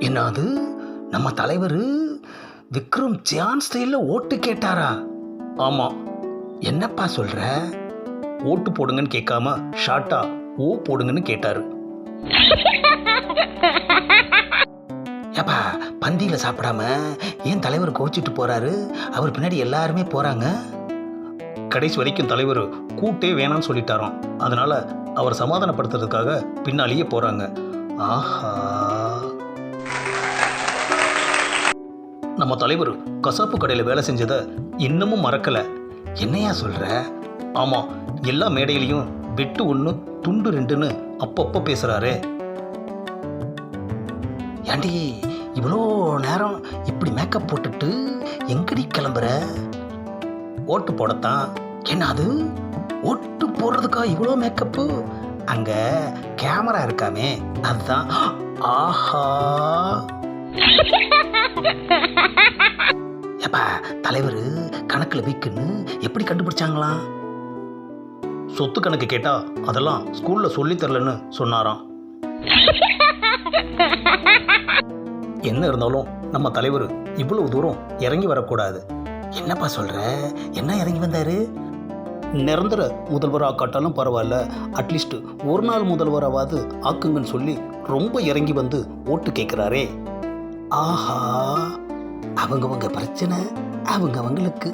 என்னது? நம்ம தலைவர் விக்ரம் சியான் ஸ்டைலில் ஓட்டு கேட்டாரா? ஆமாம் என்னப்பா சொல்கிற ஓட்டு போடுங்கன்னு கேட்காம ஷார்ட்டா ஓ போடுங்கன்னு கேட்டாரு. ஏப்பா பந்தியில் சாப்பிடாம ஏன் தலைவர் கோச்சிட்டு போறாரு? அவர் பின்னாடி எல்லாருமே போறாங்க? கடைசி வரைக்கும் தலைவர் கூட்டே வேணாம்னு சொல்லிட்டாராம். அதனால அவர் சமாதானப்படுத்துறதுக்காக பின்னாலேயே போறாங்க. ஆஹா. நம்ம தலைவர் கசாப்பு கடையில் வேலை செஞ்சதை இன்னமும் மறக்கல. என்னையா சொல்கிற ஆமாம் எல்லா மேடையிலையும் வெட்டு ஒன்று துண்டு ரெண்டுன்னு அப்பப்போ பேசுகிறாரு ஏண்டி இவ்வளோ நேரம் இப்படி மேக்கப் போட்டுட்டு எங்கடி கிளம்புற? ஓட்டு போடத்தான். என்ன அது? ஓட்டு போடுறதுக்கா இவ்வளோ மேக்கப்பு அங்கே கேமரா இருக்காமே அதுதான். ஆஹா! எப்பா தலைவர் கணக்கில் வீக்குன்னு எப்படி கண்டுபிடிச்சாங்களாம் சொத்து கணக்கு கேட்டா அதெல்லாம் ஸ்கூல்ல சொல்லி தரலன்னு சொன்னாராம். என்ன இருந்தாலும் நம்ம தலைவர் இவ்வளவு தூரம் இறங்கி வரக்கூடாது. என்னப்பா சொல்ற? என்ன இறங்கி வந்தாரு? நிரந்தர முதல்வராக காட்டாலும் பரவாயில்ல. அட்லீஸ்ட் ஒரு நாள் முதல்வராவது ஆக்குங்கன்னு சொல்லி ரொம்ப இறங்கி வந்து ஓட்டு கேட்குறாரே ஆஹா அவங்கவங்க பிரச்சனை அவங்கவங்களுக்கு.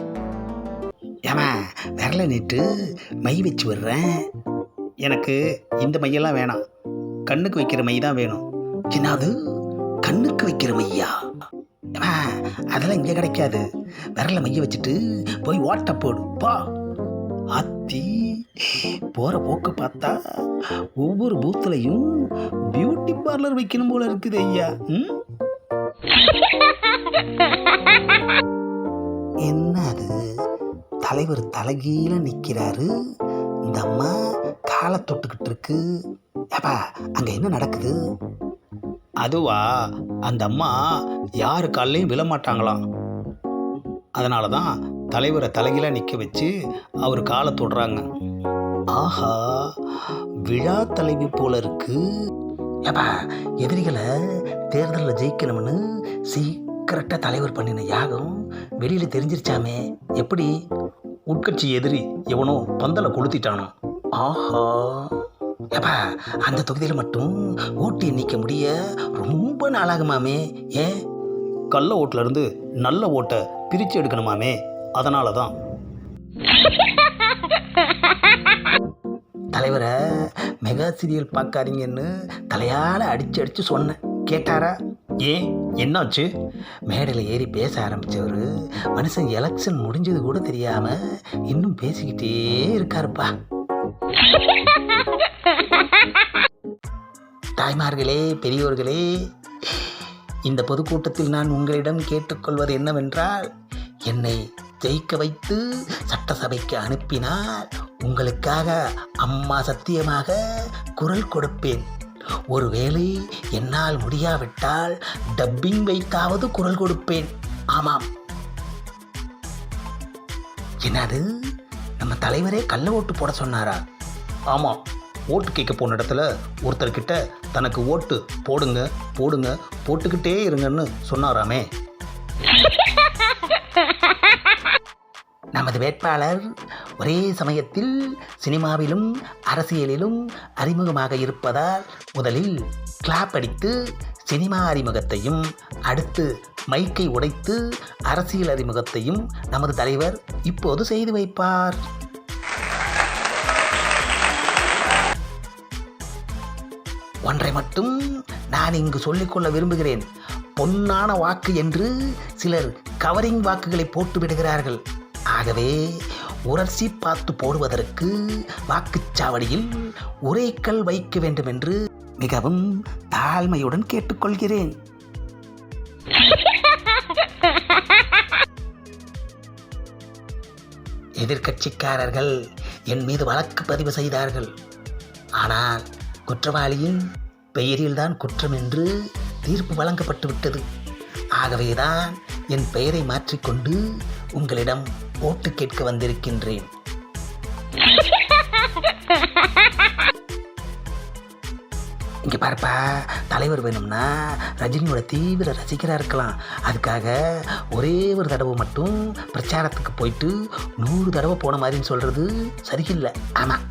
ஏமா விரல நீட்டு மை வச்சு விடுறேன். எனக்கு இந்த மையெல்லாம் வேணாம். கண்ணுக்கு வைக்கிற மை தான் வேணும். என்னது? கண்ணுக்கு வைக்கிற மையா? ஏமா அதெல்லாம் இங்கே கிடைக்காது. விரல மைய வச்சுட்டு போய் ஓட்ட போடு. பா. அத்தி போகிற போக்கு பார்த்தா ஒவ்வொரு பூத்துலையும் பியூட்டி பார்லர் வைக்கணும் போல இருக்குது ஐயா. ம்? என்ன அது தலைவர் தலைகீழ நிற்கிறாரு இந்த அம்மா காலை தொட்டுக்கிட்டு இருக்கு ஏப்பா அங்கே என்ன நடக்குது? அதுவா அந்த அம்மா யாரு காலையும் விழமாட்டாங்களாம் அதனால தான் தலைவரை தலைகீழ நிற்க வச்சு அவர் காலை தொடுறாங்க. ஆஹா விழா தலைவி போல இருக்கு. ஏப்பா எதிரிகளை தேர்தலில் ஜெயிக்கணும்னு சீக்கிரட்டாக தலைவர் பண்ணின யாகம் வெளியில் தெரிஞ்சிருச்சாமே. எப்படி? உட்கட்சி எதிரி எவனோ பந்தலை கொளுத்திட்டானோ. ஆஹா. ஏப்பா அந்த தொகுதியில் மட்டும் ஓட்டு எண்ணிக்க முடிய ரொம்ப நாளாகுமாமே. ஏன் கள்ள ஓட்டுல இருந்து நல்ல ஓட்டை பிரித்து எடுக்கணுமாமே. அதனால தான் தலைவரை மெகா சீரியல் பார்க்காதீங்கன்னு தலையால் அடிச்சு அடித்து சொன்னேன். கேட்டாரா? ஏன் என்னாச்சு? மேடையில் ஏறி பேச ஆரம்பித்தவர் மனுஷன் எலெக்ஷன் முடிஞ்சது கூட தெரியாம இன்னும் பேசிக்கிட்டே இருக்காருப்பா. தாய்மார்களே பெரியோர்களே இந்த பொதுக்கூட்டத்தில் நான் உங்களிடம் கேட்டுக்கொள்வது என்னவென்றால் என்னை ஜெயிக்க வைத்து சட்டசபைக்கு அனுப்பினால் உங்களுக்காக அம்மா சத்தியமாக குரல் கொடுப்பேன். ஒருவேளை என்னால் முடியாவிட்டால் டப்பிங் வைத்தாவது குரல் கொடுப்பேன். ஆமாம். என்னது? நம்ம தலைவரே கள்ள ஓட்டு போட சொன்னாரா? ஆமாம். ஓட்டு கேட்க போன இடத்துல ஒருத்தர்கிட்ட தனக்கு ஓட்டு போடுங்க போடுங்க போட்டுக்கிட்டே இருங்கன்னு சொன்னாராமே. நமது வேட்பாளர் ஒரே சமயத்தில் சினிமாவிலும் அரசியலிலும் அறிமுகமாக இருப்பதால் முதலில் கிளாப் அடித்து சினிமா அறிமுகத்தையும் அடுத்து மைக்கை உடைத்து அரசியல் அறிமுகத்தையும் நமது தலைவர் இப்போது செய்து வைப்பார். ஒன்றை மட்டும் நான் இங்கு சொல்லிக்கொள்ள விரும்புகிறேன். பொன்னான வாக்கு என்று சிலர் கவரிங் வாக்குகளை போட்டு விடுகிறார்கள். ஆகவே உரசி பார்த்து போடுவதற்கு வாக்குச்சாவடியில் உரைக்கல் வைக்க வேண்டும் என்று மிகவும் தாழ்மையுடன் கேட்டுக்கொள்கிறேன். எதிர்க்கட்சிக்காரர்கள் என் மீது வழக்கு பதிவு செய்தார்கள். ஆனால் குற்றவாளியின் பெயரில்தான் குற்றம் என்று தீர்ப்பு வழங்கப்பட்டு விட்டது ஆகவேதான் என் பெயரை மாற்றிக்கொண்டு உங்களிடம் ஓட்டு கேட்க வந்திருக்கின்றேன். இங்கே பாருப்பா தலைவர் வேணும்னா ரஜினியோட தீவிர ரசிகராக இருக்கலாம். அதுக்காக ஒரே ஒரு தடவை மட்டும் பிரச்சாரத்துக்கு போயிட்டு நூறு தடவை போன மாதிரின்னு சொல்கிறது சரியில்லை. ஆமாம்